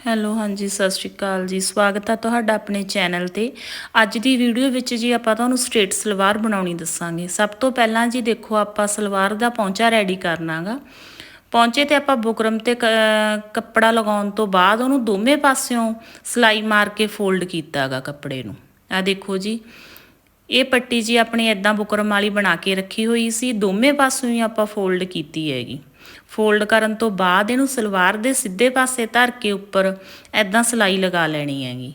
Hello, ਹਾਂਜੀ, ਸਤਿ ਸ਼੍ਰੀ ਅਕਾਲ ਜੀ। ਸਵਾਗਤ ਹੈ ਤੁਹਾਡਾ ਆਪਣੇ ਚੈਨਲ ਤੇ। ਅੱਜ ਦੀ ਵੀਡੀਓ ਵਿੱਚ ਜੀ ਆਪਾਂ ਤੁਹਾਨੂੰ ਸਟ੍ਰੇਟ ਸਲਵਾਰ ਬਣਾਉਣੀ ਦੱਸਾਂਗੇ। ਸਭ ਤੋਂ ਪਹਿਲਾਂ ਜੀ ਦੇਖੋ, ਆਪਾਂ ਸਲਵਾਰ ਦਾ ਪੌਂਚਾ ਰੈਡੀ ਕਰਨਾਗਾ। ਪੌਂਚੇ ਤੇ ਆਪਾਂ ਬੁਕਰਮ ਤੇ ਕੱਪੜਾ ਲਗਾਉਣ ਤੋਂ ਬਾਅਦ ਉਹਨੂੰ ਦੋਵੇਂ ਪਾਸਿਓਂ ਸਲਾਈ ਮਾਰ ਕੇ ਫੋਲਡ ਕੀਤਾਗਾ ਕੱਪੜੇ ਨੂੰ। ਆ ਦੇਖੋ ਜੀ, ਇਹ ਪੱਟੀ ਜੀ ਆਪਣੀ ਐਦਾਂ ਬੁਕਰਮ ਵਾਲੀ ਬਣਾ ਕੇ ਰੱਖੀ ਹੋਈ ਸੀ। ਦੋਵੇਂ ਪਾਸਿਓਂ ਹੀ ਆਪਾਂ ਫੋਲਡ ਕੀਤੀ ਹੈਗੀ। ਫੋਲਡ ਕਰਨ ਤੋਂ ਬਾਅਦ ਇਹਨੂੰ ਸਲਵਾਰ ਦੇ ਸਿੱਧੇ ਪਾਸੇ ਧਰ ਕੇ ਉੱਪਰ ਐਦਾਂ ਸਲਾਈ ਲਗਾ ਲੈਣੀ ਹੈਗੀ।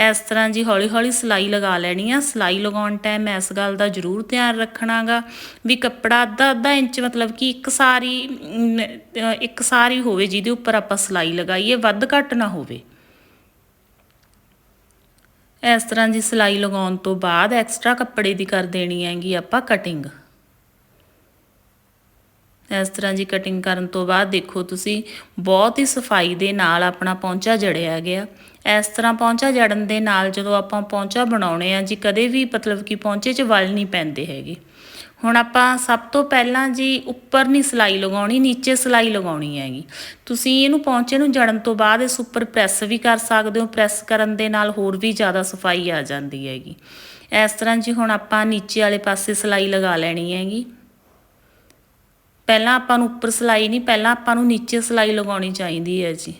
ਇਸ ਤਰ੍ਹਾਂ ਜੀ ਹੌਲੀ ਹੌਲੀ ਸਲਾਈ ਲਗਾ ਲੈਣੀ ਆ। ਸਲਾਈ ਲਗਾਉਣ ਟਾਈਮ ਇਸ ਗੱਲ ਦਾ ਜ਼ਰੂਰ ਧਿਆਨ ਰੱਖਣਾਗਾ ਵੀ ਕੱਪੜਾ ਅੱਧਾ ਅੱਧਾ ਇੰਚ ਮਤਲਬ ਕਿ ਇੱਕ ਸਾਰੀ ਇੱਕ ਸਾਰੀ ਹੋਵੇ ਜਿਹਦੇ ਉੱਪਰ ਆਪਾਂ ਸਲਾਈ ਲਗਾਈਏ, ਵੱਧ ਘੱਟ ਨਾ ਹੋਵੇ। ਇਸ ਤਰ੍ਹਾਂ ਜੀ ਸਲਾਈ ਲਗਾਉਣ ਤੋਂ ਬਾਅਦ ਐਕਸਟਰਾ ਕੱਪੜੇ ਦੀ ਕਰ ਦੇਣੀ ਹੈਗੀ ਆਪਾਂ ਕਟਿੰਗ ਇਸ ਤਰ੍ਹਾਂ ਜੀ ਕਟਿੰਗ ਕਰਨ ਤੋਂ ਬਾਅਦ ਦੇਖੋ ਤੁਸੀਂ ਬਹੁਤ ਹੀ ਸਫ਼ਾਈ ਦੇ ਨਾਲ ਆਪਣਾ ਪੌਂਚਾ ਜੜਿਆ ਗਿਆ। ਇਸ ਤਰ੍ਹਾਂ ਪੌਂਚਾ ਜੜਨ ਦੇ ਨਾਲ ਜਦੋਂ ਆਪਾਂ ਪੌਂਚਾ ਬਣਾਉਣੇ ਆ ਜੀ ਕਦੇ ਵੀ ਮਤਲਬ ਕਿ ਪੌਂਚੇ 'ਚ ਵਲ ਨਹੀਂ ਪੈਂਦੇ ਹੈਗੇ। ਹੁਣ ਆਪਾਂ ਸਭ ਤੋਂ ਪਹਿਲਾਂ ਜੀ ਉੱਪਰ ਨਹੀਂ ਸਲਾਈ ਲਗਾਉਣੀ, ਨੀਚੇ ਸਲਾਈ ਲਗਾਉਣੀ ਹੈਗੀ। ਤੁਸੀਂ ਇਹਨੂੰ ਪੌਂਚੇ ਨੂੰ ਜੜਨ ਤੋਂ ਬਾਅਦ ਇਸ ਉੱਪਰ ਪ੍ਰੈਸ ਵੀ ਕਰ ਸਕਦੇ ਹੋ, ਪ੍ਰੈਸ ਕਰਨ ਦੇ ਨਾਲ ਹੋਰ ਵੀ ਜ਼ਿਆਦਾ ਸਫ਼ਾਈ ਆ ਜਾਂਦੀ ਹੈਗੀ। ਇਸ ਤਰ੍ਹਾਂ ਜੀ ਹੁਣ ਆਪਾਂ ਨੀਚੇ ਵਾਲੇ ਪਾਸੇ ਸਲਾਈ ਲਗਾ ਲੈਣੀ ਹੈਗੀ। ਪਹਿਲਾਂ ਆਪਾਂ ਨੂੰ ਉੱਪਰ ਸਲਾਈ ਨਹੀਂ, ਪਹਿਲਾਂ ਆਪਾਂ ਨੂੰ ਨੀਚੇ ਸਲਾਈ ਲਗਾਉਣੀ ਚਾਹੀਦੀ ਹੈ ਜੀ।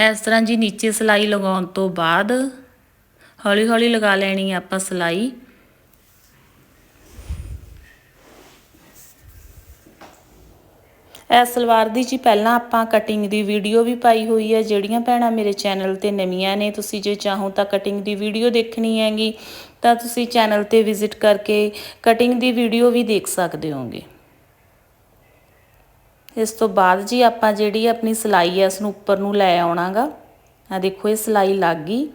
ਇਸ ਤਰ੍ਹਾਂ ਜੀ ਨੀਚੇ ਸਲਾਈ ਲਗਾਉਣ ਤੋਂ ਬਾਅਦ ਹੌਲੀ ਹੌਲੀ ਲਗਾ ਲੈਣੀ ਆਪਾਂ ਸਲਾਈ। ਇਹ ਸਲਵਾਰ ਦੀ ਜੀ ਪਹਿਲਾਂ ਆਪਾਂ ਕਟਿੰਗ ਦੀ ਵੀਡੀਓ ਵੀ ਪਾਈ ਹੋਈ ਹੈ, ਜਿਹੜੀਆਂ ਭੈਣਾਂ ਮੇਰੇ ਚੈਨਲ ਤੇ ਨਵੀਆਂ ਨੇ, ਤੁਸੀਂ ਜੇ ਚਾਹੋ ਤਾਂ ਕਟਿੰਗ ਦੀ ਵੀਡੀਓ ਦੇਖਣੀ ਹੈਗੀ। ਤਾਂ ਤੁਸੀਂ ਚੈਨਲ ਤੇ ਵਿਜ਼ਿਟ ਕਰਕੇ ਕਟਿੰਗ ਦੀ ਵੀਡੀਓ ਵੀ ਦੇਖ ਸਕਦੇ ਹੋਗੇ। ਇਸ ਤੋਂ ਬਾਅਦ ਜੀ ਆਪਾਂ ਜਿਹੜੀ ਆਪਣੀ ਸਲਾਈ ਹੈ ਇਸ ਨੂੰ ਉੱਪਰ ਨੂੰ ਲੈ ਆਉਣਾਗਾ। ਆ ਦੇਖੋ, ਇਹ ਸਲਾਈ ਲੱਗ ਗਈ।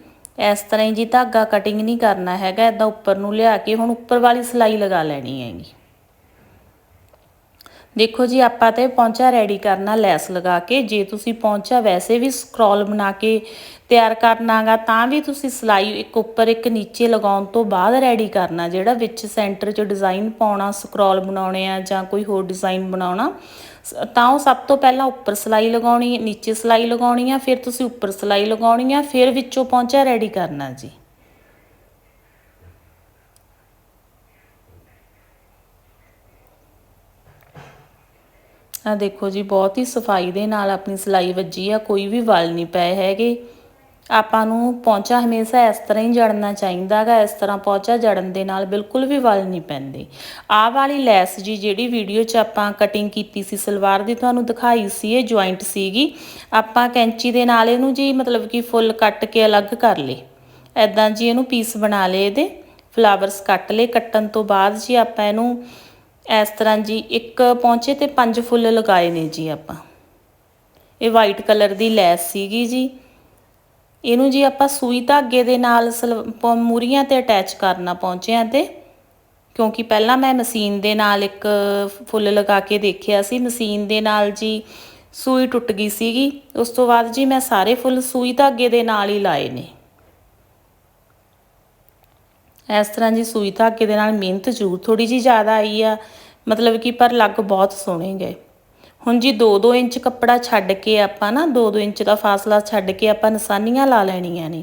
ਇਸ ਤਰ੍ਹਾਂ ਹੀ ਜੀ ਧਾਗਾ ਕਟਿੰਗ ਨਹੀਂ ਕਰਨਾ ਹੈਗਾ ਇਦਾਂ ਉੱਪਰ ਨੂੰ ਲਿਆ ਕੇ ਹੁਣ ਉੱਪਰ ਵਾਲੀ ਸਲਾਈ ਲਗਾ ਲੈਣੀ ਹੈਗੀ। ਦੇਖੋ ਜੀ, ਆਪਾਂ ਤੇ ਪੌਂਚਾ ਰੈਡੀ ਕਰਨਾ, ਲੈਸ ਲਗਾ ਕੇ। ਜੇ ਤੁਸੀਂ ਪੌਂਚਾ ਵੈਸੇ ਵੀ ਸਕਰੋਲ ਬਣਾ ਕੇ ਤਿਆਰ ਕਰਨਾਗਾ, ਤਾਂ ਵੀ ਤੁਸੀਂ ਸਲਾਈ ਇੱਕ ਉੱਪਰ ਇੱਕ ਨੀਚੇ ਲਗਾਉਣ ਤੋਂ ਬਾਅਦ ਰੈਡੀ ਕਰਨਾ। ਜਿਹੜਾ ਵਿੱਚ ਸੈਂਟਰ 'ਚ ਡਿਜ਼ਾਈਨ ਪਾਉਣਾ ਸਕਰੋਲ ਬਣਾਉਣੇ ਆ ਜਾਂ ਕੋਈ ਹੋਰ ਡਿਜ਼ਾਈਨ ਬਣਾਉਣਾ, ਸ- ਤਾਂ ਉਹ ਸਭ ਤੋਂ ਪਹਿਲਾਂ ਉੱਪਰ ਸਲਾਈ ਲਗਾਉਣੀ, ਨੀਚੇ ਸਲਾਈ ਲਗਾਉਣੀ ਆ, ਫਿਰ ਤੁਸੀਂ ਉੱਪਰ ਸਲਾਈ ਲਗਾਉਣੀ ਆ, ਫਿਰ ਵਿੱਚੋਂ ਪੌਂਚਾ ਰੈਡੀ ਕਰਨਾ ਜੀ। ਆ, ਦੇਖੋ ਜੀ, ਬਹੁਤ ਹੀ ਸਫ਼ਾਈ ਦੇ ਨਾਲ ਆਪਣੀ ਸਲਾਈ ਵੱਜੀ ਆ, ਕੋਈ ਵੀ ਵਲ ਨਹੀਂ ਪਏ ਹੈਗੇ। ਆਪਾਂ ਨੂੰ ਪੌਂਚਾ ਹਮੇਸ਼ਾ ਇਸ ਤਰ੍ਹਾਂ ਹੀ ਜੜਨਾ ਚਾਹੀਦਾਗਾ ਇਸ ਤਰ੍ਹਾਂ ਪੌਂਚਾ ਜੜਨ ਦੇ ਨਾਲ ਬਿਲਕੁਲ ਵੀ ਵਲ ਨਹੀਂ ਪੈਂਦੇ। ਆਹ ਵਾਲੀ ਲੈਸ ਜੀ, ਜਿਹੜੀ ਵੀਡੀਓ 'ਚ ਆਪਾਂ ਕਟਿੰਗ ਕੀਤੀ ਸੀ, ਸਲਵਾਰ ਦੀ ਤੁਹਾਨੂੰ ਦਿਖਾਈ ਸੀ, ਇਹ ਜੁਆਇੰਟ ਸੀਗੀ। ਆਪਾਂ ਕੈਂਚੀ ਦੇ ਨਾਲ ਇਹਨੂੰ ਜੀ, ਮਤਲਬ ਕਿ ਫੁੱਲ ਕੱਟ ਕੇ ਅਲੱਗ ਕਰ ਲਏ। ਐਦਾਂ ਜੀ ਇਹਨੂੰ ਪੀਸ ਬਣਾ ਲਏ ਇਹਦੇ ਫਲਾਵਰਸ ਕੱਟ ਲਏ। ਕੱਟਣ ਤੋਂ ਬਾਅਦ ਜੀ ਆਪਾਂ ਇਹਨੂੰ ਇਸ ਤਰ੍ਹਾਂ ਜੀ ਇੱਕ ਪੌਂਚੇ ਤੇ ਪੰਜ ਫੁੱਲ ਲਗਾਏ ਨੇ ਜੀ ਆਪਾਂ। ਇਹ ਵਾਈਟ ਕਲਰ ਦੀ ਲੈਸ ਸੀਗੀ ਜੀ। ਇਹਨੂੰ ਜੀ ਆਪਾਂ ਸੂਈ ਧਾਗੇ ਦੇ ਨਾਲ ਸਲ- ਮੂਰੀਆਂ ਤੇ ਅਟੈਚ ਕਰਨਾ ਪੌਂਚਿਆਂ ਤੇ। ਕਿਉਂਕਿ ਪਹਿਲਾਂ ਮੈਂ ਮਸ਼ੀਨ ਦੇ ਨਾਲ ਇੱਕ ਫੁੱਲ ਲਗਾ ਕੇ ਦੇਖਿਆ ਸੀ। ਮਸ਼ੀਨ ਦੇ ਨਾਲ ਜੀ ਸੂਈ ਟੁੱਟ ਗਈ ਸੀਗੀ। ਉਸ ਤੋਂ ਬਾਅਦ ਜੀ ਮੈਂ ਸਾਰੇ ਫੁੱਲ ਸੂਈ ਧਾਗੇ ਦੇ ਨਾਲ ਹੀ ਲਾਏ ਨੇ। ਇਸ ਤਰ੍ਹਾਂ ਜੀ ਸੂਈ ਧਾਗੇ ਦੇ ਨਾਲ ਮਿਹਨਤ ਜ਼ਰੂਰ ਥੋੜੀ ਜੀ ਜ਼ਿਆਦਾ ਆਈ ਆ। ਮਤਲਬ ਕਿ ਪਰ ਲੱਗ ਬਹੁਤ ਸੋਹਣੇ ਗਏ। ਹੁਣ ਜੀ 2-2 ਇੰਚ ਕੱਪੜਾ ਛੱਡ ਕੇ ਆਪਾਂ ਨਾ 2-2 ਇੰਚ ਦਾ ਫਾਸਲਾ ਛੱਡ ਕੇ ਆਪਾਂ ਨਿਸ਼ਾਨੀਆਂ ਲਾ ਲੈਣੀਆਂ ਨੇ।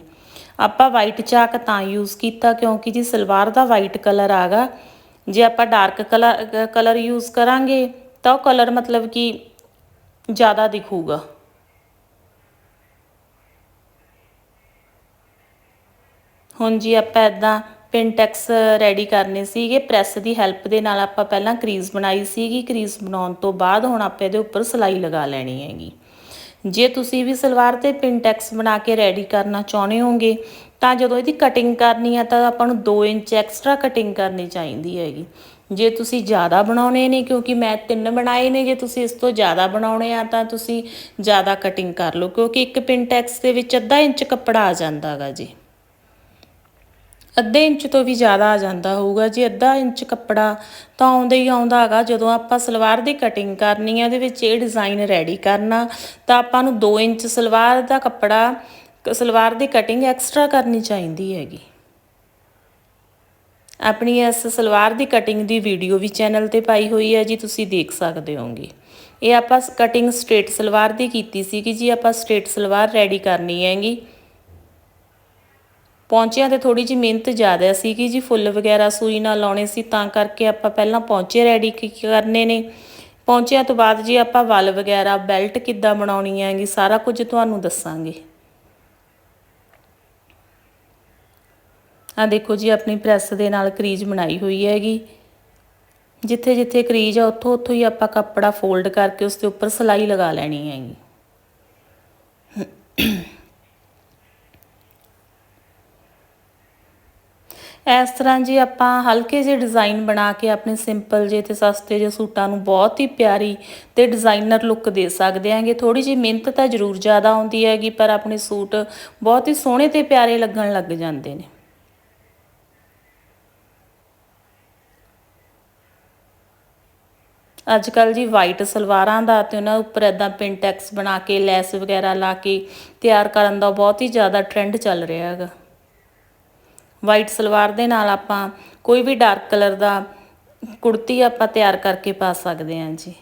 ਆਪਾਂ ਵਾਈਟ ਚਾਕ ਤਾਂ ਯੂਜ਼ ਕੀਤਾ ਕਿਉਂਕਿ ਜੀ ਸਲਵਾਰ ਦਾ ਵਾਈਟ ਕਲਰ ਆਗਾ। ਜੇ ਆਪਾਂ ਡਾਰਕ ਕਲਰ ਕਲਰ ਯੂਜ਼ ਕਰਾਂਗੇ ਤਾਂ ਉਹ ਕਲਰ ਮਤਲਬ ਕਿ ਜ਼ਿਆਦਾ ਦਿਖੂਗਾ। ਹੁਣ ਜੀ ਆਪਾਂ ਇਦਾਂ ਪਿੰਟੈਕਸ ਰੈਡੀ ਕਰਨੇ ਸੀਗੇ ਪ੍ਰੈਸ ਦੀ ਹੈਲਪ ਦੇ ਨਾਲ ਆਪਾਂ ਪਹਿਲਾਂ ਕਰੀਜ਼ ਬਣਾਈ ਸੀਗੀ ਕਰੀਜ਼ ਬਣਾਉਣ ਤੋਂ ਬਾਅਦ ਹੁਣ ਆਪਾਂ ਇਹਦੇ ਉੱਪਰ ਸਲਾਈ ਲਗਾ ਲੈਣੀ ਹੈਗੀ। ਜੇ ਤੁਸੀਂ ਵੀ ਸਲਵਾਰ ਤੇ ਪਿੰਟੈਕਸ ਬਣਾ ਕੇ ਰੈਡੀ ਕਰਨਾ ਚਾਹੁੰਦੇ ਹੋਗੇ ਤਾਂ ਜਦੋਂ ਇਹਦੀ ਕਟਿੰਗ ਕਰਨੀ ਆ ਤਾਂ ਆਪਾਂ ਨੂੰ 2 ਇੰਚ ਐਕਸਟਰਾ ਕਟਿੰਗ ਕਰਨੀ ਚਾਹੀਦੀ ਹੈਗੀ। ਜੇ ਤੁਸੀਂ ਜ਼ਿਆਦਾ ਬਣਾਉਣੇ ਨੇ, ਕਿਉਂਕਿ ਮੈਂ ਤਿੰਨ ਬਣਾਏ ਨੇ, ਜੇ ਤੁਸੀਂ ਇਸ ਤੋਂ ਜ਼ਿਆਦਾ ਬਣਾਉਣੇ ਆ ਤਾਂ ਤੁਸੀਂ ਜ਼ਿਆਦਾ ਕਟਿੰਗ ਕਰ ਲਓ, ਕਿਉਂਕਿ ਇੱਕ ਪਿੰਟੈਕਸ ਦੇ ਵਿੱਚ ਅੱਧਾ ਇੰਚ ਕੱਪੜਾ ਆ ਜਾਂਦਾ ਜਾਂਦਾਗਾ ਜੀ। ਅੱਧੇ ਇੰਚ ਤੋਂ ਵੀ ਜ਼ਿਆਦਾ ਆ ਜਾਂਦਾ ਹੋਊਗਾ। ਜੀ ਅੱਧਾ ਇੰਚ ਕੱਪੜਾ ਤਾਂ ਆਉਂਦਾ ਹੀ ਆਉਂਦਾ ਹੈਗਾ। ਜਦੋਂ ਆਪਾਂ ਸਲਵਾਰ ਦੀ ਕਟਿੰਗ ਕਰਨੀ ਹੈ ਇਹਦੇ ਵਿੱਚ ਇਹ ਡਿਜ਼ਾਈਨ ਰੈਡੀ ਕਰਨਾ, ਤਾਂ ਆਪਾਂ ਨੂੰ 2 ਇੰਚ ਸਲਵਾਰ ਦਾ ਕੱਪੜਾ, ਸਲਵਾਰ ਦੀ ਕਟਿੰਗ ਐਕਸਟਰਾ ਕਰਨੀ ਚਾਹੀਦੀ ਹੈਗੀ। ਆਪਣੀ ਇਸ ਸਲਵਾਰ ਦੀ ਕਟਿੰਗ ਦੀ ਵੀਡੀਓ ਵੀ ਚੈਨਲ ਤੇ ਪਾਈ ਹੋਈ ਹੈ ਜੀ, ਤੁਸੀਂ ਦੇਖ ਸਕਦੇ ਹੋਗੇ ਇਹ ਆਪਾਂ ਕਟਿੰਗ ਸਟ੍ਰੇਟ ਸਲਵਾਰ ਦੀ ਕੀਤੀ ਸੀ ਕਿ ਜੀ, ਆਪਾਂ ਸਟ੍ਰੇਟ ਸਲਵਾਰ ਰੈਡੀ ਕਰਨੀ ਹੈਗੀ। ਪੌਂਚਿਆਂ ਤੇ ਥੋੜੀ ਜਿਹੀ ਮਿਹਨਤ ਜ਼ਿਆਦਾ ਸੀਗੀ ਜੀ, ਫੁੱਲ ਵਗੈਰਾ ਸੂਈ ਨਾਲ ਲਾਉਣੇ ਸੀ, ਤਾਂ ਕਰਕੇ ਆਪਾਂ ਪਹਿਲਾਂ ਪੌਂਚੇ ਰੈਡੀ ਕਰਨੇ ਨੇ। ਪੌਂਚਿਆਂ ਤੋਂ ਬਾਅਦ ਜੀ ਆਪਾਂ ਵੱਲ ਵਗੈਰਾ ਬੈਲਟ ਕਿੱਦਾਂ ਬਣਾਉਣੀ ਹੈਗੀ, ਸਾਰਾ ਕੁਝ ਤੁਹਾਨੂੰ ਦੱਸਾਂਗੇ। ਆ ਦੇਖੋ ਜੀ, ਆਪਣੀ ਪ੍ਰੈਸ ਦੇ ਨਾਲ ਕਰੀਜ਼ ਬਣਾਈ ਹੋਈ ਹੈਗੀ। ਜਿੱਥੇ ਜਿੱਥੇ ਕਰੀਜ਼ ਆ ਉੱਥੋਂ ਉੱਥੋਂ ਹੀ ਆਪਾਂ ਕੱਪੜਾ ਫੋਲਡ ਕਰਕੇ ਉਸ ਦੇ ਉੱਪਰ ਸਲਾਈ ਲਗਾ ਲੈਣੀ ਹੈਗੀ। ਇਸ ਤਰ੍ਹਾਂ ਜੀ ਆਪਾਂ ਹਲਕੇ ਜਿਹੇ ਡਿਜ਼ਾਈਨ ਬਣਾ ਕੇ ਆਪਣੇ ਸਿੰਪਲ ਜਿਹੇ ਤੇ ਸਸਤੇ ਜਿਹੇ ਸੂਟਾਂ ਨੂੰ ਬਹੁਤ ਹੀ ਪਿਆਰੀ ਤੇ ਡਿਜ਼ਾਈਨਰ ਲੁੱਕ ਦੇ ਸਕਦੇ ਆਂਗੇ ਥੋੜੀ ਜਿਹੀ ਮਿਹਨਤ ਤਾਂ ਜ਼ਰੂਰ ਜ਼ਿਆਦਾ ਆਉਂਦੀ ਹੈਗੀ, ਪਰ ਆਪਣੇ ਸੂਟ ਬਹੁਤ ਹੀ ਸੋਹਣੇ ਤੇ ਪਿਆਰੇ ਲੱਗਣ ਲੱਗ ਜਾਂਦੇ ਨੇ। ਅੱਜ ਕੱਲ ਜੀ ਵਾਈਟ ਸਲਵਾਰਾਂ ਦਾ ਤੇ ਉਹਨਾਂ ਉੱਪਰ ਐਦਾਂ ਪਿੰਟੈਕਸ ਬਣਾ ਕੇ, ਲੈਸ ਵਗੈਰਾ ਲਾ ਕੇ ਤਿਆਰ ਕਰਨ ਦਾ ਬਹੁਤ ਹੀ ਜ਼ਿਆਦਾ ਟ੍ਰੈਂਡ ਚੱਲ ਰਿਹਾ ਹੈਗਾ। ਵਾਈਟ ਸਲਵਾਰ ਦੇ ਨਾਲ ਆਪਾਂ ਕੋਈ ਵੀ ਡਾਰਕ ਕਲਰ ਦਾ ਕੁੜਤੀ ਆਪਾਂ ਤਿਆਰ ਕਰਕੇ ਪਾ ਸਕਦੇ ਹਾਂ ਜੀ।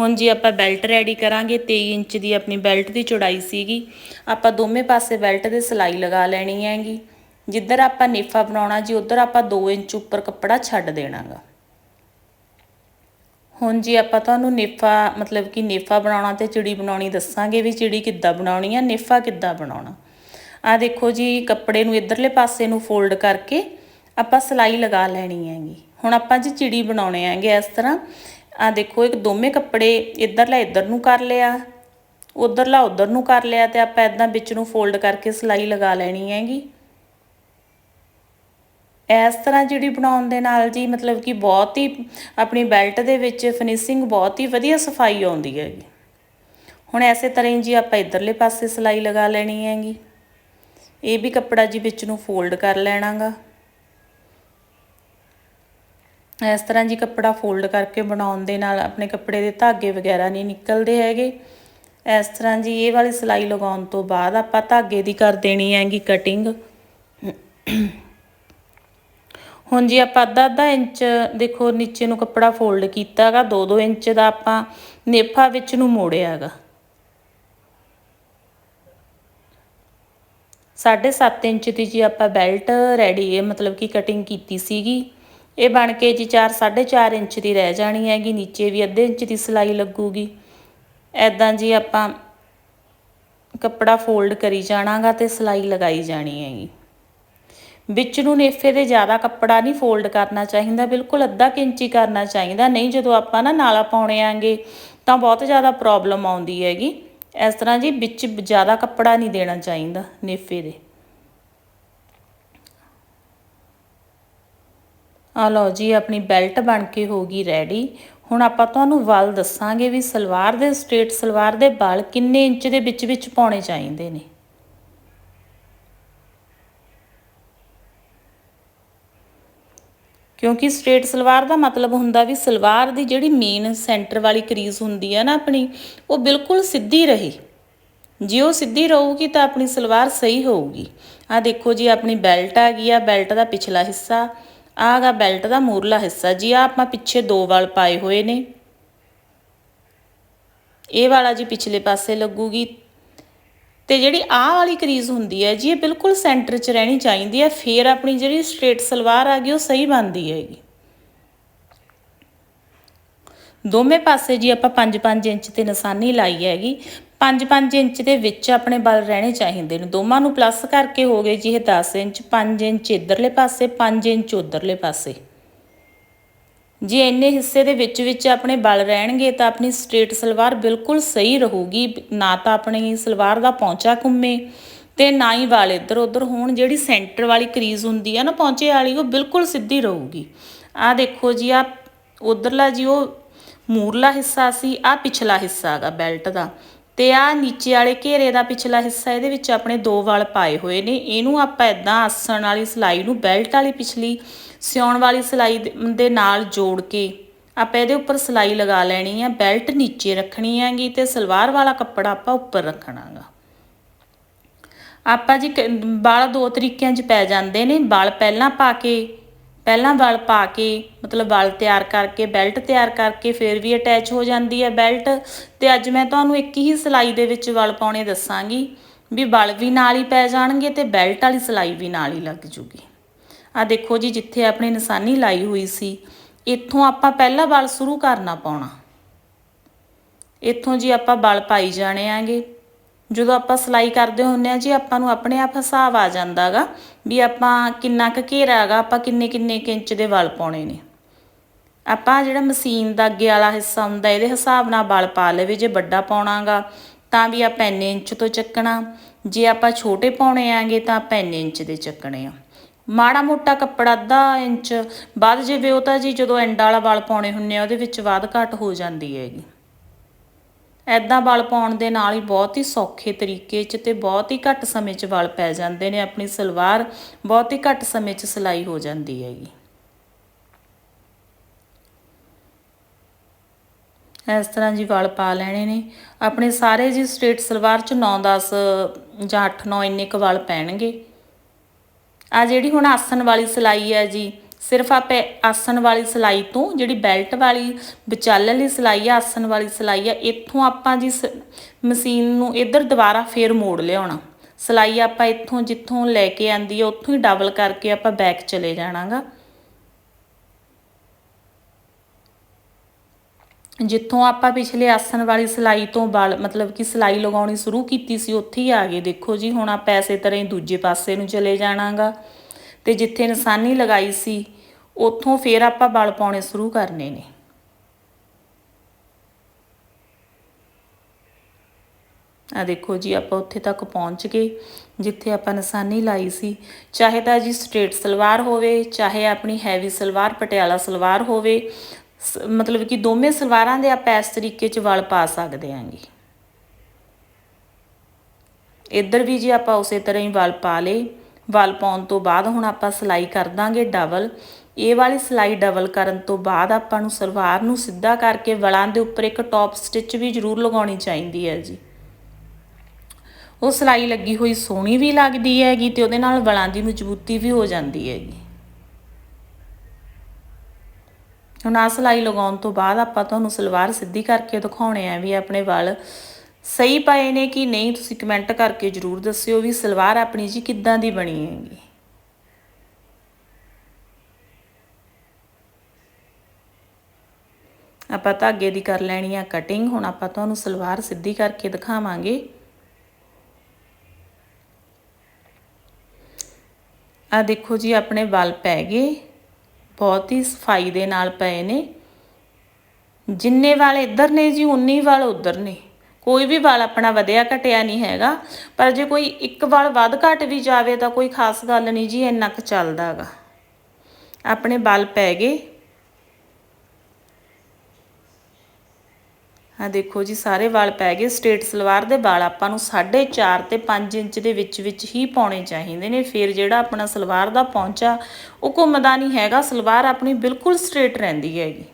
ਹੁਣ ਜੀ ਆਪਾਂ ਬੈਲਟ ਰੈਡੀ ਕਰਾਂਗੇ 23 ਇੰਚ ਦੀ ਆਪਣੀ ਬੈਲਟ ਦੀ ਚੌੜਾਈ ਸੀਗੀ। ਆਪਾਂ ਦੋਵੇਂ ਪਾਸੇ ਬੈਲਟ ਦੇ ਸਿਲਾਈ ਲਗਾ ਲੈਣੀ ਹੈਗੀ। ਜਿੱਧਰ ਆਪਾਂ ਨੇਫਾ ਬਣਾਉਣਾ ਜੀ, ਉਧਰ ਆਪਾਂ 2 ਇੰਚ ਉੱਪਰ ਕੱਪੜਾ ਛੱਡ ਦੇਣਾਗਾ। ਹੁਣ ਜੀ ਆਪਾਂ ਤੁਹਾਨੂੰ ਨੇਫਾ, ਮਤਲਬ ਕਿ ਨੇਫਾ ਬਣਾਉਣਾ ਤੇ ਚਿੜੀ ਬਣਾਉਣੀ ਦੱਸਾਂਗੇ ਵੀ ਚਿੜੀ ਕਿੱਦਾਂ ਬਣਾਉਣੀ ਆ, ਨੇਫਾ ਕਿੱਦਾਂ ਬਣਾਉਣਾ। ਆ ਦੇਖੋ ਜੀ, ਕੱਪੜੇ ਨੂੰ ਇਧਰਲੇ ਪਾਸੇ ਨੂੰ ਫੋਲਡ ਕਰਕੇ ਆਪਾਂ ਸਲਾਈ ਲਗਾ ਲੈਣੀ ਹੈਗੀ। ਹੁਣ ਆਪਾਂ ਜੀ ਚਿੜੀ ਬਣਾਉਣੇ ਹੈਗੇ ਇਸ ਤਰ੍ਹਾਂ। ਆ ਦੇਖੋ, ਇੱਕ ਦੋਵੇਂ ਕੱਪੜੇ ਇਧਰਲਾ ਇਧਰ ਨੂੰ ਕਰ ਲਿਆ, ਉਧਰਲਾ ਉਧਰ ਨੂੰ ਕਰ ਲਿਆ ਤੇ ਆਪਾਂ ਇਦਾਂ ਵਿੱਚ ਨੂੰ ਫੋਲਡ ਕਰਕੇ ਸਲਾਈ ਲਗਾ ਲੈਣੀ ਹੈਗੀ। ਇਸ ਤਰ੍ਹਾਂ ਜਿਹੜੀ ਬਣਾਉਣ ਦੇ ਨਾਲ ਜੀ ਮਤਲਬ ਕਿ ਬਹੁਤ ਹੀ ਆਪਣੀ ਬੈਲਟ ਦੇ ਵਿੱਚ ਫਿਨਿਸ਼ਿੰਗ ਬਹੁਤ ਹੀ ਵਧੀਆ ਸਫ਼ਾਈ ਆਉਂਦੀ ਹੈਗੀ। ਹੁਣ ਐਸੇ ਤਰ੍ਹਾਂ ਹੀ ਜੀ ਆਪਾਂ ਇਧਰਲੇ ਪਾਸੇ ਸਲਾਈ ਲਗਾ ਲੈਣੀ ਹੈਗੀ। ਇਹ ਵੀ ਕੱਪੜਾ ਜੀ ਵਿੱਚ ਨੂੰ ਫੋਲਡ ਕਰ ਲੈਣਾਗਾ। ਇਸ ਤਰ੍ਹਾਂ ਜੀ ਕੱਪੜਾ ਫੋਲਡ ਕਰਕੇ ਬਣਾਉਣ ਦੇ ਨਾਲ ਆਪਣੇ ਕੱਪੜੇ ਦੇ ਧਾਗੇ ਵਗੈਰਾ ਨਹੀਂ ਨਿਕਲਦੇ ਹੈਗੇ। ਇਸ ਤਰ੍ਹਾਂ ਜੀ ਇਹ ਵਾਲੀ ਸਿਲਾਈ ਲਗਾਉਣ ਤੋਂ ਬਾਅਦ ਆਪਾਂ ਧਾਗੇ ਦੀ ਕਰ ਦੇਣੀ ਹੈਗੀ ਕਟਿੰਗ ਹੁਣ ਜੀ ਆਪਾਂ ਅੱਧਾ ਅੱਧਾ ਇੰਚ ਦੇਖੋ ਨੀਚੇ ਨੂੰ ਕੱਪੜਾ ਫੋਲਡ ਕੀਤਾ ਹੈਗਾ 2-2 ਇੰਚ ਦਾ ਆਪਾਂ ਨੇਫਾ ਵਿੱਚ ਨੂੰ ਮੋੜਿਆ 7.5 ਇੰਚ ਦੀ ਜੀ ਆਪਾਂ ਬੈਲਟ ਰੈਡੀ ਹੈ ਮਤਲਬ ਕਿ ਕਟਿੰਗ ਕੀਤੀ ਸੀਗੀ। ਇਹ ਬਣ ਕੇ ਜੀ 4 4.5 ਇੰਚ ਦੀ ਰਹਿ ਜਾਣੀ ਹੈਗੀ, ਨੀਚੇ ਵੀ ਅੱਧੇ ਇੰਚ ਦੀ ਸਿਲਾਈ ਲੱਗੂਗੀ। ਐਦਾਂ ਜੀ ਆਪਾਂ ਕੱਪੜਾ ਫੋਲਡ ਕਰੀ ਜਾਣਾਗਾ ਤੇ ਸਿਲਾਈ ਲਗਾਈ ਜਾਣੀ ਹੈਗੀ। ਵਿੱਚ ਨੂੰ ਨੇਫੇ ਦੇ ਜ਼ਿਆਦਾ ਕੱਪੜਾ ਨਹੀਂ ਫੋਲਡ ਕਰਨਾ ਚਾਹੀਦਾ, ਬਿਲਕੁਲ ਅੱਧਾ ਇੰਚੀ ਕਰਨਾ ਚਾਹੀਦਾ। ਨਹੀਂ, ਜਦੋਂ ਆਪਾਂ ਨਾ ਨਾਲਾ ਪਾਉਣੇ ਆਂਗੇ, ਤਾਂ ਬਹੁਤ ਜ਼ਿਆਦਾ ਪ੍ਰੋਬਲਮ ਆਉਂਦੀ ਹੈਗੀ। ਇਸ ਤਰ੍ਹਾਂ ਜੀ ਵਿੱਚ ਜ਼ਿਆਦਾ ਕੱਪੜਾ ਨਹੀਂ ਦੇਣਾ ਚਾਹੀਦਾ ਨੇਫੇ ਦੇ। ਆ ਲਓ ਜੀ, ਆਪਣੀ ਬੈਲਟ ਬਣ ਕੇ ਹੋ ਗਈ ਰੈਡੀ ਹੁਣ ਆਪਾਂ ਤੁਹਾਨੂੰ ਵੱਲ ਦੱਸਾਂਗੇ ਵੀ ਸਲਵਾਰ ਦੇ ਸਟ੍ਰੇਟ ਸਲਵਾਰ ਦੇ ਵਾਲ ਕਿੰਨੇ ਇੰਚ ਦੇ ਵਿੱਚ ਵਿੱਚ ਪਾਉਣੇ ਚਾਹੀਦੇ ਨੇ। ਕਿਉਂਕਿ ਸਟ੍ਰੇਟ ਸਲਵਾਰ ਦਾ ਮਤਲਬ ਹੁੰਦਾ ਵੀ ਸਲਵਾਰ ਦੀ ਜਿਹੜੀ ਮੇਨ ਸੈਂਟਰ ਵਾਲੀ ਕਰੀਜ਼ ਹੁੰਦੀ ਹੈ ਨਾ ਆਪਣੀ, ਉਹ ਬਿਲਕੁਲ ਸਿੱਧੀ ਰਹੇ। ਜੇ ਉਹ ਸਿੱਧੀ ਰਹੂਗੀ ਤਾਂ ਆਪਣੀ ਸਲਵਾਰ ਸਹੀ ਹੋਊਗੀ। ਆ ਦੇਖੋ ਜੀ, ਆਪਣੀ ਬੈਲਟ ਆ ਗਈ ਆ ਬੈਲਟ ਦਾ ਪਿਛਲਾ ਹਿੱਸਾ। ਆਗਾ ਬੈਲਟ ਦਾ ਮੂਰਲਾ ਹਿੱਸਾ। ਜੀ ਆ ਆਪਾਂ ਪਿੱਛੇ ਦੋ ਵਾਲ ਪਾਏ ਹੋਏ ਨੇ। ਇਹ ਵਾਲਾ ਜੀ ਪਿਛਲੇ ਪਾਸੇ ਲੱਗੂਗੀ। ਤੇ ਜਿਹੜੀ ਆਹ ਵਾਲੀ ਕਰੀਜ਼ ਹੁੰਦੀ ਹੈ ਜੀ, ਇਹ ਬਿਲਕੁਲ ਸੈਂਟਰ 'ਚ ਰਹਿਣੀ ਚਾਹੀਦੀ ਹੈ, ਫੇਰ ਆਪਣੀ ਜਿਹੜੀ ਸਟ੍ਰੇਟ ਸਲਵਾਰ ਆ ਗਈ, ਉਹ ਸਹੀ ਬਣਦੀ ਹੈਗੀ। ਦੋਵੇਂ ਪਾਸੇ ਜੀ ਆਪਾਂ 5-5 ਇੰਚ ਤੇ ਨਿਸ਼ਾਨੀ ਲਾਈ ਹੈਗੀ 5-5 ਇੰਚ ਦੇ ਵਿੱਚ ਆਪਣੇ ਬਲ ਰਹਿਣੇ ਚਾਹੀਦੇ ਨੇ। ਦੋਵਾਂ ਨੂੰ ਪਲੱਸ ਕਰਕੇ ਹੋ ਗਏ ਜੀ ਇਹ 10 ਇੰਚ 5 ਇੰਚ ਇਧਰਲੇ ਪਾਸੇ 5 ਇੰਚ ਉਧਰਲੇ ਪਾਸੇ। ਜੇ ਇੰਨੇ ਹਿੱਸੇ ਦੇ ਵਿੱਚ ਵਿੱਚ ਆਪਣੇ ਬਲ ਰਹਿਣਗੇ ਤਾਂ ਆਪਣੀ ਸਟ੍ਰੇਟ ਸਲਵਾਰ ਬਿਲਕੁਲ ਸਹੀ ਰਹੂਗੀ, ਨਾ ਤਾਂ ਆਪਣੀ ਸਲਵਾਰ ਦਾ ਪੌਂਚਾ ਘੁੰਮੇ ਤੇ ਨਾ ਹੀ ਵਾਲ ਇੱਧਰ ਉੱਧਰ ਹੋਣ, ਜਿਹੜੀ ਸੈਂਟਰ ਵਾਲੀ ਕਰੀਜ਼ ਹੁੰਦੀ ਆ ਨਾ ਪੌਂਚੇ ਵਾਲੀ, ਉਹ ਬਿਲਕੁਲ ਸਿੱਧੀ ਰਹੂਗੀ। ਆ ਦੇਖੋ ਜੀ ਆ ਉਧਰਲਾ ਜੀ, ਉਹ ਮੂਰਲਾ ਹਿੱਸਾ ਸੀ ਆ ਪਿਛਲਾ ਹਿੱਸਾ ਹੈਗਾ ਬੈਲਟ ਦਾ ਤੇ ਆ ਨੀਚੇ ਵਾਲੇ ਘੇਰੇ ਦਾ ਪਿਛਲਾ ਹਿੱਸਾ, ਇਹਦੇ ਵਿੱਚ ਆਪਣੇ ਦੋ ਵਾਲ ਪਾਏ ਹੋਏ ਨੇ। ਇਹਨੂੰ ਆਪਾਂ ਇਦਾਂ ਆਸਣ ਵਾਲੀ ਸਲਾਈ ਨੂੰ ਬੈਲਟ ਵਾਲੀ ਪਿਛਲੀ ਸਿਉਣ ਵਾਲੀ ਸਲਾਈ ਦੇ ਨਾਲ ਜੋੜ ਕੇ ਆਪਾਂ ਇਹਦੇ ਉੱਪਰ ਸਲਾਈ ਲਗਾ ਲੈਣੀ ਆ, ਬੈਲਟ ਨੀਚੇ ਰੱਖਣੀ ਹੈਗੀ ਤੇ ਸਲਵਾਰ ਵਾਲਾ ਕੱਪੜਾ ਆਪਾਂ ਉੱਪਰ ਰੱਖਣਾਗਾ। ਆਪਾਂ ਜੀ ਵਾਲ ਦੋ ਤਰੀਕਿਆਂ 'ਚ ਪੈ ਜਾਂਦੇ ਨੇ, ਵਾਲ ਪਹਿਲਾਂ ਪਾ ਕੇ, ਪਹਿਲਾਂ ਵਲ ਪਾ ਕੇ, ਮਤਲਬ ਵਲ ਤਿਆਰ ਕਰਕੇ, ਬੈਲਟ ਤਿਆਰ ਕਰਕੇ ਫਿਰ ਵੀ ਅਟੈਚ ਹੋ ਜਾਂਦੀ ਹੈ ਬੈਲਟ। ਤੇ ਅੱਜ ਮੈਂ ਤੁਹਾਨੂੰ ਇੱਕ ਹੀ ਸਿਲਾਈ ਦੇ ਵਿੱਚ ਵਲ ਪਾਉਣੇ ਦੱਸਾਂਗੀ, ਵੀ ਵਲ ਵੀ ਨਾਲ ਹੀ ਪੈ ਜਾਣਗੇ ਤੇ ਬੈਲਟ ਵਾਲੀ ਸਿਲਾਈ ਵੀ ਨਾਲ ਹੀ ਲੱਗ ਜੂਗੀ। ਆ ਦੇਖੋ ਜੀ, ਜਿੱਥੇ ਆਪਣੀ ਨਿਸ਼ਾਨੀ ਲਾਈ ਹੋਈ ਸੀ, ਇੱਥੋਂ ਆਪਾਂ ਪਹਿਲਾ ਬਲ ਸ਼ੁਰੂ ਕਰਨਾ ਪਾਉਣਾ। ਇੱਥੋਂ ਜੀ ਆਪਾਂ ਬਲ ਪਾਈ ਜਾਣੇ ਆਂਗੇ। ਜਦੋਂ ਆਪਾਂ ਸਿਲਾਈ ਕਰਦੇ ਹੁੰਨੇ ਆ ਜੀ, ਆਪਾਂ ਨੂੰ ਆਪਣੇ ਆਪ ਹਿਸਾਬ ਆ ਜਾਂਦਾਗਾ ਵੀ ਆਪਾਂ ਕਿੰਨਾ ਕੁ ਘੇਰਾ ਹੈਗਾ ਆਪਾਂ ਕਿੰਨੇ ਕਿੰਨੇ ਕੁ ਇੰਚ ਦੇ ਵਲ ਪਾਉਣੇ ਨੇ। ਆਪਾਂ ਜਿਹੜਾ ਮਸ਼ੀਨ ਦਾ ਅੱਗੇ ਵਾਲਾ ਹਿੱਸਾ ਹੁੰਦਾ, ਇਹਦੇ ਹਿਸਾਬ ਨਾਲ ਵਲ ਪਾ ਲਵੇ, ਜੇ ਵੱਡਾ ਪਾਉਣਾਗਾ ਤਾਂ ਵੀ ਆਪਾਂ ਇੰਨੇ ਇੰਚ ਤੋਂ ਚੱਕਣਾ। ਜੇ ਆਪਾਂ ਛੋਟੇ ਪਾਉਣੇ ਆਂਗੇ, ਤਾਂ ਆਪਾਂ ਇੰਨੇ ਇੰਚ ਦੇ ਚੱਕਣੇ ਆ। ਮਾੜਾ ਮੋਟਾ ਕੱਪੜਾ ਅੱਧਾ ਇੰਚ ਵੱਧ ਜਾਵੇ ਉਹ ਤਾਂ ਜੀ ਜਦੋਂ ਐਂਡ ਵਾਲਾ ਵਾਲ ਪਾਉਣੇ ਹੁੰਨੇ ਆ, ਉਹਦੇ ਵਿੱਚ ਵੱਧ ਘੱਟ ਹੋ ਜਾਂਦੀ ਹੈਗੀ। ਐਦਾਂ ਵਾਲ ਪਾਉਣ ਦੇ ਨਾਲ ਹੀ ਬਹੁਤ ਹੀ ਸੌਖੇ ਤਰੀਕੇ 'ਚ ਤੇ ਬਹੁਤ ਹੀ ਘੱਟ ਸਮੇਂ 'ਚ ਵਲ ਪੈ ਜਾਂਦੇ ਨੇ, ਆਪਣੀ ਸਲਵਾਰ ਬਹੁਤ ਹੀ ਘੱਟ ਸਮੇਂ 'ਚ ਸਿਲਾਈ ਹੋ ਜਾਂਦੀ ਹੈਗੀ। ਇਸ ਤਰ੍ਹਾਂ ਜੀ ਵਾਲ ਪਾ ਲੈਣੇ ਨੇ। ਆਪਣੇ ਸਾਰੇ ਜੀ ਸਟ੍ਰੇਟ ਸਲਵਾਰ 'ਚ 9-10 ਜਾਂ 8-9 ਇੰਨੇ ਕੁ ਵਾਲ ਪੈਣਗੇ। ਆ ਜਿਹੜੀ ਹੁਣ ਆਸਨ ਵਾਲੀ ਸਿਲਾਈ ਹੈ ਜੀ, ਸਿਰਫ ਆਪੇ ਆਸਨ ਵਾਲੀ ਸਿਲਾਈ ਤੋਂ ਜਿਹੜੀ ਬੈਲਟ ਵਾਲੀ ਵਿਚਾਲਲੀ ਸਿਲਾਈ ਆ ਆਸਨ ਵਾਲੀ ਸਿਲਾਈ ਆ, ਇੱਥੋਂ ਆਪਾਂ ਜੀ ਮਸ਼ੀਨ ਨੂੰ ਇੱਧਰ ਦੁਬਾਰਾ ਫੇਰ ਮੋੜ ਲਿਆਉਣਾ। ਸਿਲਾਈ ਆਪਾਂ ਇੱਥੋਂ ਜਿੱਥੋਂ ਲੈ ਕੇ ਆਂਦੀ ਆ, ਉੱਥੋਂ ਹੀ ਡਬਲ ਕਰਕੇ ਆਪਾਂ ਬੈਕ ਚਲੇ ਜਾਣਾਗਾ। ਜਿੱਥੋਂ ਆਪਾਂ ਪਿਛਲੇ ਆਸਣ ਵਾਲੀ ਸਿਲਾਈ ਤੋਂ ਬਲ ਮਤਲਬ ਕਿ ਸਿਲਾਈ ਲਗਾਉਣੀ ਸ਼ੁਰੂ ਕੀਤੀ ਸੀ, ਉੱਥੇ ਹੀ ਆ ਗਏ। ਦੇਖੋ ਜੀ, ਹੁਣ ਆਪਾਂ ਐਸੇ ਤਰ੍ਹਾਂ ਹੀ ਦੂਜੇ ਪਾਸੇ ਨੂੰ ਚਲੇ ਜਾਣਾਗਾ। ਤੇ ਜਿੱਥੇ ਨਿਸ਼ਾਨੀ ਲਗਾਈ ਸੀ, ਉੱਥੋਂ ਫੇਰ ਆਪਾਂ ਬਲ ਪਾਉਣੇ ਸ਼ੁਰੂ ਕਰਨੇ ਨੇ। ਆ ਦੇਖੋ ਜੀ, ਆਪਾਂ ਉੱਥੇ ਤੱਕ ਪਹੁੰਚ ਗਏ, ਜਿੱਥੇ ਆਪਾਂ ਨਿਸ਼ਾਨੀ ਲਾਈ ਸੀ। ਚਾਹੇ ਤਾਂ ਜੀ ਸਟ੍ਰੇਟ ਸਲਵਾਰ ਹੋਵੇ, ਚਾਹੇ ਆਪਣੀ ਹੈਵੀ ਸਲਵਾਰ, ਪਟਿਆਲਾ ਸਲਵਾਰ ਹੋਵੇ ਮਤਲਬ ਕਿ ਦੋਵੇਂ ਸਲਵਾਰਾਂ ਦੇ ਆਪਾਂ ਇਸ ਤਰੀਕੇ 'ਚ ਵਲ ਪਾ ਸਕਦੇ ਆਂਗੇ। ਇੱਧਰ ਵੀ ਜੀ ਆਪਾਂ ਉਸੇ ਤਰ੍ਹਾਂ ਹੀ ਵਲ ਪਾ ਲਏ, ਵਲ ਪਾਉਣ ਤੋਂ ਬਾਅਦ ਹੁਣ ਆਪਾਂ ਸਿਲਾਈ ਕਰ ਦਾਂਗੇ ਡਬਲ। ਇਹ ਵਾਲੀ ਸਿਲਾਈ ਡਬਲ ਕਰਨ ਤੋਂ ਬਾਅਦ ਆਪਾਂ ਨੂੰ ਸਲਵਾਰ ਨੂੰ ਸਿੱਧਾ ਕਰਕੇ ਵਲਾਂ ਦੇ ਉੱਪਰ ਇੱਕ ਟੌਪ ਸਟਿਚ ਵੀ ਜ਼ਰੂਰ ਲਗਾਉਣੀ ਚਾਹੀਦੀ ਹੈ ਜੀ। ਉਹ ਸਿਲਾਈ ਲੱਗੀ ਹੋਈ ਸੋਹਣੀ ਵੀ ਲੱਗਦੀ ਹੈਗੀ ਤੇ ਉਹਦੇ ਨਾਲ ਵਲਾਂ ਦੀ ਮਜ਼ਬੂਤੀ ਵੀ ਹੋ ਜਾਂਦੀ ਹੈਗੀ। ਹੁਣ ਆ ਸਿਲਾਈ ਲਗਾਉਣ ਤੋਂ ਬਾਅਦ ਆਪਾਂ ਤੁਹਾਨੂੰ ਸਲਵਾਰ ਸਿੱਧੀ ਕਰਕੇ ਦਿਖਾਉਣੇ ਆ ਵੀ ਆਪਣੇ ਵੱਲ ਸਹੀ ਪਏ ਨੇ ਕਿ ਨਹੀਂ, ਤੁਸੀਂ ਕਮੈਂਟ ਕਰਕੇ ਜਰੂਰ ਦੱਸਿਓ ਵੀ ਸਲਵਾਰ ਆਪਣੀ ਜੀ ਕਿੱਦਾਂ ਦੀ ਬਣੀ ਹੈਗੀ। ਆਪਾਂ ਧਾਗੇ ਦੀ ਕਰ ਲੈਣੀ ਆ ਕਟਿੰਗ ਹੁਣ ਆਪਾਂ ਤੁਹਾਨੂੰ ਸਲਵਾਰ ਸਿੱਧੀ ਕਰਕੇ ਦਿਖਾਵਾਂਗੇ। ਆ ਦੇਖੋ ਜੀ, ਆਪਣੇ ਵੱਲ ਪੈ ਗਏ। ਬਹੁਤ ਹੀ ਸਫ਼ਾਈ ਦੇ ਨਾਲ ਪਏ ਨੇ। ਜਿੰਨੇ ਵਾਲ ਇੱਧਰ ਨੇ ਜੀ, ਉਨੀ ਵਾਲ ਉੱਧਰ ਨੇ। ਕੋਈ ਵੀ ਵਾਲ ਆਪਣਾ ਵਧਿਆ ਘਟਿਆ ਨਹੀਂ ਹੈਗਾ। ਪਰ ਜੇ ਕੋਈ ਇੱਕ ਵਾਲ ਵੱਧ ਘਟ ਵੀ ਜਾਵੇ ਤਾਂ ਕੋਈ ਖਾਸ ਗੱਲ ਨਹੀਂ ਜੀ, ਇੰਨਾ ਕੁ ਚੱਲਦਾਗਾ ਆਪਣੇ ਬਲ ਪੈ ਗਏ। ਆ ਦੇਖੋ ਜੀ, ਸਾਰੇ ਵਾਲ ਪੈ ਗਏ। ਸਟ੍ਰੇਟ ਸਲਵਾਰ ਦੇ ਵਾਲ ਆਪਾਂ ਨੂੰ 4.5 ਤੇ 5 ਇੰਚ ਦੇ ਵਿੱਚ ਵਿੱਚ ਹੀ ਪਾਉਣੇ ਚਾਹੀਦੇ ਨੇ। ਫਿਰ ਜਿਹੜਾ ਆਪਣਾ ਸਲਵਾਰ ਦਾ ਪੌਂਚਾ, ਉਹ ਘੁੰਮਦਾ ਨਹੀਂ ਹੈਗਾ। ਸਲਵਾਰ ਆਪਣੀ ਬਿਲਕੁਲ ਸਟ੍ਰੇਟ ਰਹਿੰਦੀ ਹੈਗੀ।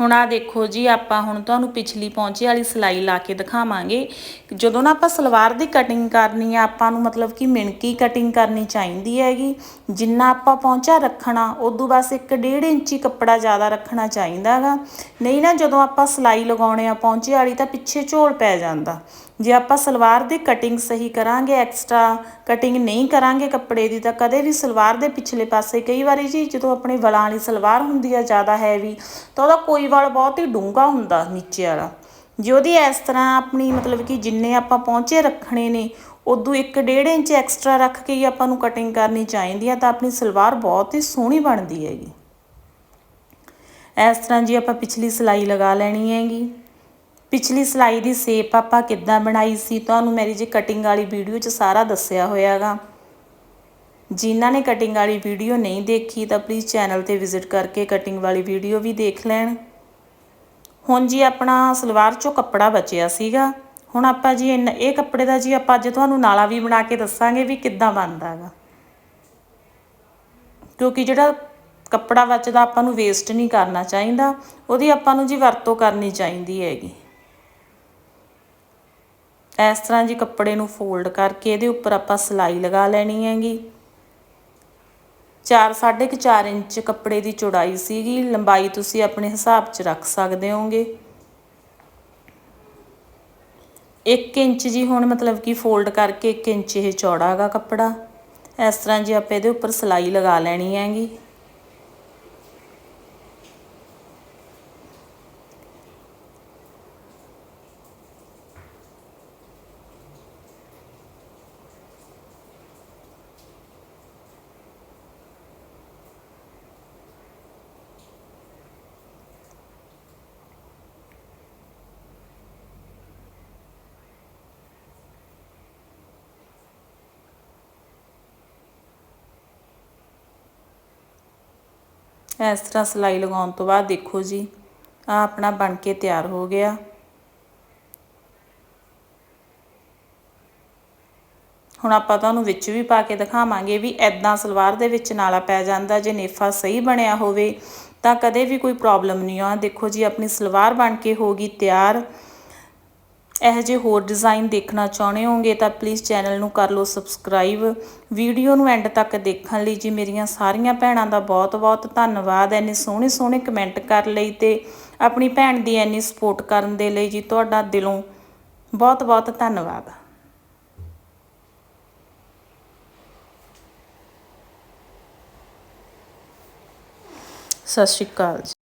ਹੁਣ ਆ ਦੇਖੋ ਜੀ, ਆਪਾਂ ਹੁਣ ਤੁਹਾਨੂੰ ਪਿਛਲੀ ਪੌਂਚੇ ਵਾਲੀ ਸਿਲਾਈ ਲਾ ਕੇ ਦਿਖਾਵਾਂਗੇ। ਜਦੋਂ ਨਾ ਆਪਾਂ ਸਲਵਾਰ ਦੀ ਕਟਿੰਗ ਕਰਨੀ ਆ, ਆਪਾਂ ਨੂੰ ਮਤਲਬ ਕਿ ਮਿਣਕੀ ਕਟਿੰਗ ਕਰਨੀ ਚਾਹੀਦੀ ਹੈਗੀ। ਜਿੰਨਾ ਆਪਾਂ ਪੌਂਚਾ ਰੱਖਣਾ, ਉਦੋਂ ਬਸ 1.5 ਇੰਚੀ ਕੱਪੜਾ ਜ਼ਿਆਦਾ ਰੱਖਣਾ ਚਾਹੀਦਾ ਹੈਗਾ। ਨਹੀਂ ਨਾ ਜਦੋਂ ਆਪਾਂ ਸਿਲਾਈ ਲਗਾਉਣੇ ਆ ਪੌਂਚੇ ਵਾਲੀ, ਤਾਂ ਪਿੱਛੇ ਝੋਲ ਪੈ ਜਾਂਦਾ। ਜੇ ਆਪਾਂ ਸਲਵਾਰ ਦੀ ਕਟਿੰਗ ਸਹੀ ਕਰਾਂਗੇ ਐਕਸਟਰਾ ਕਟਿੰਗ ਨਹੀਂ ਕਰਾਂਗੇ ਕੱਪੜੇ ਦੀ, ਤਾਂ ਕਦੇ ਵੀ ਸਲਵਾਰ ਦੇ ਪਿਛਲੇ ਪਾਸੇ ਕਈ ਵਾਰੀ ਜੀ ਜਦੋਂ ਆਪਣੇ ਵਲਾਂ ਵਾਲੀ ਸਲਵਾਰ ਹੁੰਦੀ ਆ ਜ਼ਿਆਦਾ ਹੈਵੀ ਤਾਂ ਉਹਦਾ ਕੋਈ ਵਾਲ ਬਹੁਤ ਹੀ ਡੂੰਘਾ ਹੁੰਦਾ ਨੀਚੇ ਵਾਲਾ। ਜੇ ਉਹਦੀ ਇਸ ਤਰ੍ਹਾਂ ਆਪਣੀ ਮਤਲਬ ਕਿ ਜਿੰਨੇ ਆਪਾਂ ਪਹੁੰਚੇ ਰੱਖਣੇ ਨੇ, ਉਦੋਂ 1.5 ਇੰਚ ਐਕਸਟਰਾ ਰੱਖ ਕੇ ਹੀ ਆਪਾਂ ਨੂੰ ਕਟਿੰਗ ਕਰਨੀ ਚਾਹੀਦੀ ਆ, ਤਾਂ ਆਪਣੀ ਸਲਵਾਰ ਬਹੁਤ ਹੀ ਸੋਹਣੀ ਬਣਦੀ ਹੈਗੀ। ਇਸ ਤਰ੍ਹਾਂ ਜੀ ਆਪਾਂ ਪਿਛਲੀ ਸਿਲਾਈ ਲਗਾ ਲੈਣੀ ਹੈਗੀ। ਪਿਛਲੀ ਸਲਾਈ ਦੀ ਸ਼ੇਪ ਆਪਾਂ ਕਿੱਦਾਂ ਬਣਾਈ ਸੀ, ਤੁਹਾਨੂੰ ਮੇਰੀ ਜੀ ਕਟਿੰਗ ਵਾਲੀ ਵੀਡੀਓ 'ਚ ਸਾਰਾ ਦੱਸਿਆ ਹੋਇਆਗਾ। ਜਿਨ੍ਹਾਂ ਨੇ ਕਟਿੰਗ ਵਾਲੀ ਵੀਡੀਓ ਨਹੀਂ ਦੇਖੀ ਤਾਂ ਪਲੀਜ਼ ਚੈਨਲ ਤੇ ਵਿਜ਼ਿਟ ਕਰਕੇ ਕਟਿੰਗ ਵਾਲੀ ਵੀਡੀਓ ਵੀ ਦੇਖ ਲੈਣ। ਹੁਣ ਜੀ ਆਪਣਾ ਸਲਵਾਰ ਚੋਂ ਕੱਪੜਾ ਬਚਿਆ ਸੀਗਾ। ਹੁਣ ਆਪਾਂ ਜੀ ਇਨ- ਇਹ ਕੱਪੜੇ ਦਾ ਜੀ ਆਪਾਂ ਅੱਜ ਤੁਹਾਨੂੰ ਨਾਲਾ ਵੀ ਬਣਾ ਕੇ ਦੱਸਾਂਗੇ ਵੀ ਕਿੱਦਾਂ ਬਣਦਾ ਹੈਗਾ ਕਿਉਂਕਿ ਜਿਹੜਾ ਕੱਪੜਾ ਬਚਦਾ ਆਪਾਂ ਨੂੰ ਵੇਸਟ ਨਹੀਂ ਕਰਨਾ ਚਾਹੀਦਾ, ਉਹਦੀ ਆਪਾਂ ਨੂੰ ਜੀ ਵਰਤੋਂ ਕਰਨੀ ਚਾਹੀਦੀ ਹੈਗੀ। ਇਸ ਤਰ੍ਹਾਂ ਜੀ ਕੱਪੜੇ ਨੂੰ ਫੋਲਡ ਕਰਕੇ ਇਹਦੇ ਉੱਪਰ ਆਪਾਂ ਸਿਲਾਈ ਲਗਾ ਲੈਣੀ ਹੈਗੀ। 4 4.5 4 ਇੰਚ ਕੱਪੜੇ ਦੀ ਚੌੜਾਈ ਸੀਗੀ, ਲੰਬਾਈ ਤੁਸੀਂ ਆਪਣੇ ਹਿਸਾਬ 'ਚ ਰੱਖ ਸਕਦੇ ਹੋਗੇ। 1 ਇੰਚ ਜੀ ਹੁਣ ਮਤਲਬ ਕਿ ਫੋਲਡ ਕਰਕੇ 1 ਇੰਚ ਇਹ ਚੌੜਾ ਹੈਗਾ ਕੱਪੜਾ। ਇਸ ਤਰ੍ਹਾਂ ਜੀ ਆਪਾਂ ਇਹਦੇ ਉੱਪਰ ਸਿਲਾਈ ਲਗਾ ਲੈਣੀ ਹੈਗੀ। ਇਸ ਤਰ੍ਹਾਂ ਸਿਲਾਈ ਲਗਾਉਣ ਤੋਂ ਬਾਅਦ ਦੇਖੋ ਜੀ ਆ ਆਪਣਾ ਬਣ ਕੇ ਤਿਆਰ ਹੋ ਗਿਆ। ਹੁਣ ਆਪਾਂ ਤੁਹਾਨੂੰ ਵਿੱਚ ਵੀ ਪਾ ਕੇ ਦਿਖਾਵਾਂਗੇ ਵੀ ਐਦਾਂ ਸਲਵਾਰ ਦੇ ਵਿੱਚ ਨਾਲਾ ਪੈ ਜਾਂਦਾ, ਜੇ ਨੇਫਾ ਸਹੀ ਬਣਿਆ ਹੋਵੇ ਤਾਂ ਕਦੇ ਵੀ ਕੋਈ ਪ੍ਰੋਬਲਮ ਨਹੀਂ ਆ ਦੇਖੋ ਜੀ, ਆਪਣੀ ਸਲਵਾਰ ਬਣ ਕੇ ਹੋ ਗਈ ਤਿਆਰ। ਇਹੋ ਜਿਹੇ ਹੋਰ ਡਿਜ਼ਾਈਨ ਦੇਖਣਾ ਚਾਹੁੰਦੇ ਹੋਗੇ ਤਾਂ ਪਲੀਜ਼ ਚੈਨਲ ਨੂੰ ਕਰ ਲਓ ਸਬਸਕ੍ਰਾਈਬ ਵੀਡੀਓ ਨੂੰ ਐਂਡ ਤੱਕ ਦੇਖਣ ਲਈ ਜੀ ਮੇਰੀਆਂ ਸਾਰੀਆਂ ਭੈਣਾਂ ਦਾ ਬਹੁਤ-ਬਹੁਤ ਧੰਨਵਾਦ। ਐਨੇ ਸੋਹਣੇ ਸੋਹਣੇ ਕਮੈਂਟ ਕਰ ਲਈ ਤੇ ਆਪਣੀ ਭੈਣ ਦੀ ਐਨੀ ਸਪੋਰਟ ਕਰਨ ਦੇ ਲਈ ਜੀ ਤੁਹਾਡਾ ਦਿਲੋਂ ਬਹੁਤ-ਬਹੁਤ ਧੰਨਵਾਦ। ਸਤਿ ਸ਼੍ਰੀ ਅਕਾਲ ਜੀ।